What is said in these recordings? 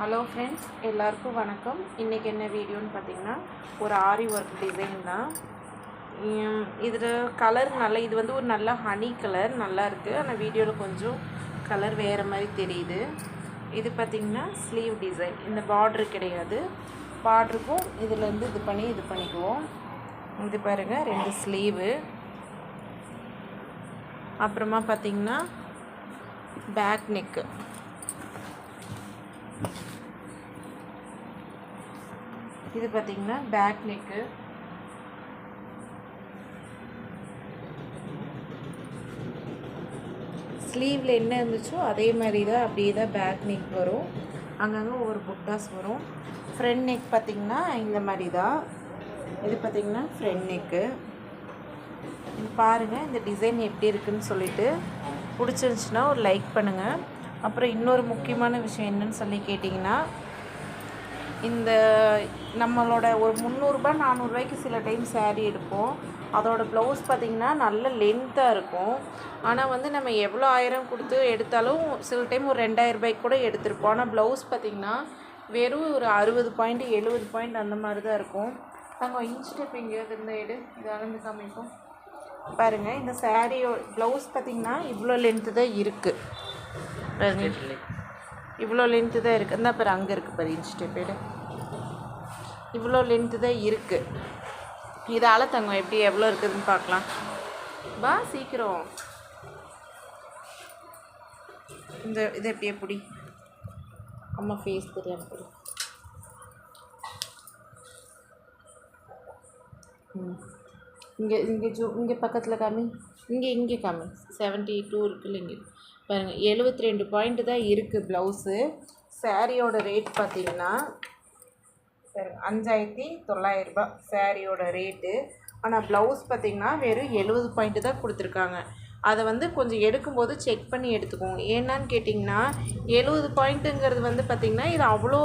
Hello friends எல்லாருக்கும் வணக்கம். இன்றைக்கி என்ன வீடியோன்னு பார்த்தீங்கன்னா ஒரு ஆரி ஒர்க் டிசைன் தான். இதில் கலர் நல்ல இது வந்து ஒரு நல்ல ஹனி கலர் நல்லா இருக்குது ஆனால் வீடியோவில் கொஞ்சம் கலர் வேறு மாதிரி தெரியுது. இது பார்த்திங்கன்னா ஸ்லீவ் டிசைன் இந்த பார்ட்ரு கிடையாது. பார்ட்ருக்கும் இதுலேருந்து இது பண்ணி இது பண்ணிக்குவோம். இது பாருங்கள் ரெண்டு ஸ்லீவு அப்புறமா பார்த்திங்கன்னா பேக் நெக்கு இது பார்த்தீங்கன்னா பேக் நெக்கு ஸ்லீவில் என்ன இருந்துச்சோ அதே மாதிரி தான் அப்படியே தான் பேக் நெக் வரும். அங்கங்கே ஒவ்வொரு புட்டாஸ் வரும். ஃப்ரண்ட் நெக் பார்த்திங்கன்னா இந்த மாதிரி தான் இது பார்த்திங்கன்னா ஃப்ரண்ட் நெக்கு பாருங்கள் இந்த டிசைன் எப்படி இருக்குன்னு சொல்லிட்டு. பிடிச்சிருந்துச்சுன்னா ஒரு லைக் பண்ணுங்கள் அப்புறம் இன்னொரு முக்கியமான விஷயம் என்னன்னு சொல்லி கேட்டிங்கன்னா இந்த நம்மளோட ஒரு முந்நூறுரூபா நானூறுரூவாய்க்கு சில டைம் saree எடுப்போம். அதோட ப்ளவுஸ் பார்த்திங்கன்னா நல்ல லென்த்தாக இருக்கும். ஆனால் வந்து நம்ம எவ்வளோ ஆயிரம் கொடுத்து எடுத்தாலும் சில டைம் ஒரு ரெண்டாயிரம் ரூபாய்க்கு கூட எடுத்திருப்போம். ஆனால் ப்ளவுஸ் பார்த்திங்கன்னா வெறும் ஒரு அறுபது பாயிண்ட் எழுபது பாயிண்ட் அந்த மாதிரி தான் இருக்கும் நாங்கள் இன்ச் டெப் எங்கேயாவது இருந்த எடு. இது அளந்து காமிப்போம் பாருங்கள் இந்த சாரியோ ப்ளவுஸ் பார்த்திங்கன்னா இவ்வளோ லென்த்து தான் இருக்குது இவ்வளோ லென்த்து தான் இருக்குது இந்த பாரு அங்கே இருக்குது பாரு இன்ச் டேப் எடு. இவ்வளோ லென்த்து தான் இருக்குது இதால் தங்கம் எப்படி எவ்வளோ இருக்குதுன்னு பார்க்கலாம். வா சீக்கிரம். இந்த இது எப்படி எப்படி? அம்மா ஃபேஸ் தெரியாம போடு. ம். இங்கே இங்கே ஜூ இங்கே பக்கத்தில் காமி. இங்கே இங்கே காமி. செவன்ட்டி டூ இருக்குல்ல இங்கே பாருங்கள் எழுபத்தி ரெண்டு பாயிண்ட்டு தான் இருக்குது ப்ளவுஸு சாரியோட ரேட் பார்த்தீங்கன்னா சரி அஞ்சாயிரத்தி தொள்ளாயிரரூபா சாரியோட ரேட்டு. ஆனால் ப்ளவுஸ் பார்த்திங்கன்னா வெறும் எழுபது பாயிண்ட்டு தான் கொடுத்துருக்காங்க. அதை வந்து கொஞ்சம் எடுக்கும்போது செக் பண்ணி எடுத்துக்கோங்க ஏன்னான்னு கேட்டிங்கன்னா எழுபது பாயிண்ட்டுங்கிறது வந்து பார்த்திங்கன்னா இது அவ்வளோ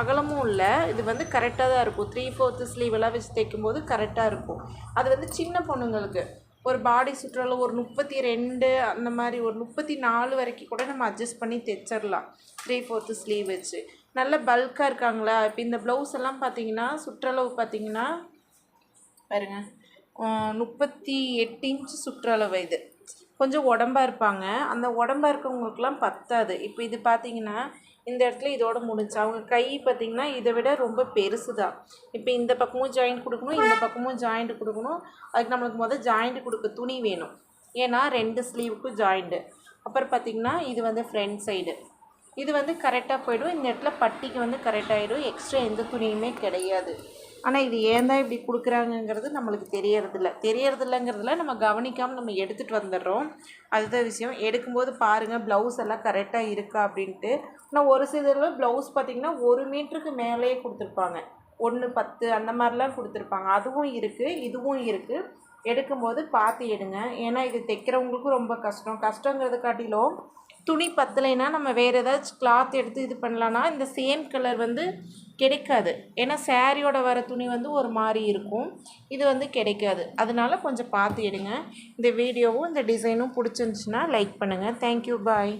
அகலமும் இல்லை. இது வந்து கரெக்டாக தான் இருக்கும். த்ரீ ஃபோர்த்து ஸ்லீவெல்லாம் வச்சு தைக்கும்போது கரெக்டாக இருக்கும். அது வந்து சின்ன பொண்ணுங்களுக்கு. ஒரு பாடி சுற்றுலா ஒரு முப்பத்தி ரெண்டு அந்த மாதிரி ஒரு முப்பத்தி நாலு வரைக்கும் கூட நம்ம அட்ஜஸ்ட் பண்ணி தைச்சிடலாம் த்ரீ ஃபோர்த்து ஸ்லீவ் வச்சு. நல்ல பல்காக இருக்காங்களா? இப்போ இந்த ப்ளவுஸ் எல்லாம் பார்த்தீங்கன்னா சுற்றளவு பார்த்தீங்கன்னா பாருங்க. முப்பத்தி எட்டு இன்ச் சுற்றளவு இது. கொஞ்சம் உடம்பா இருப்பாங்க. அந்த உடம்பா இருக்கவங்களுக்குலாம் பத்தாது. இப்போ இது பார்த்தீங்கன்னா இந்த இடத்துல இதோட முடிஞ்சு. அவங்க கை பார்த்திங்கன்னா இதை விட ரொம்ப பெருசு தான் இப்போ இந்த பக்கமும் ஜாயிண்ட் கொடுக்கணும் இந்த பக்கமும் ஜாயிண்ட் கொடுக்கணும். அதுக்கு நம்மளுக்கு முதல் ஜாயிண்ட் கொடுக்க துணி வேணும். ஏன்னா ரெண்டு ஸ்லீவுக்கும் ஜாயிண்ட்டு அப்புறம் பார்த்தீங்கன்னா இது வந்து ஃப்ரண்ட் சைடு இது வந்து கரெக்டாக போயிடும். இந்த இடத்துல பட்டிக்கு வந்து கரெக்டாகிடும் எக்ஸ்ட்ரா எந்த துணியுமே கிடையாது. ஆனால் இது ஏன் தான் இப்படி கொடுக்குறாங்கங்கிறது நம்மளுக்கு தெரியறதில்ல. தெரியறதில்லங்கிறதுல நம்ம கவனிக்காமல் நம்ம எடுத்துகிட்டு வந்துடுறோம். அதுதான் விஷயம். எடுக்கும்போது பாருங்கள் ப்ளவுஸ் எல்லாம் கரெக்டாக இருக்கா அப்படின்ட்டு. ஆனால் ஒரு சிலரில் ப்ளவுஸ் பார்த்திங்கன்னா ஒரு மீட்டருக்கு மேலேயே கொடுத்துருப்பாங்க. ஒன்று பத்து அந்த மாதிரிலாம் கொடுத்துருப்பாங்க. அதுவும் இருக்குது இதுவும் இருக்குது எடுக்கும்போது பார்த்து எடுங்க. ஏன்னா இது தைக்கிறவங்களுக்கும் ரொம்ப கஷ்டம். கஷ்டங்கிறது காட்டிலும் துணி பத்தலைன்னா நம்ம வேறு ஏதாச்சும் கிளாத் எடுத்து இது பண்ணலான்னா இந்த சேம் கலர் வந்து கிடைக்காது. ஏன்னா சேரீயோட வர துணி வந்து ஒரு மாதிரி இருக்கும். இது வந்து கிடைக்காது. அதனால கொஞ்சம் பார்த்து எடுங்க. இந்த வீடியோவும் இந்த டிசைனும் பிடிச்சிருந்துச்சின்னா லைக் பண்ணுங்கள் தேங்க்யூ பாய்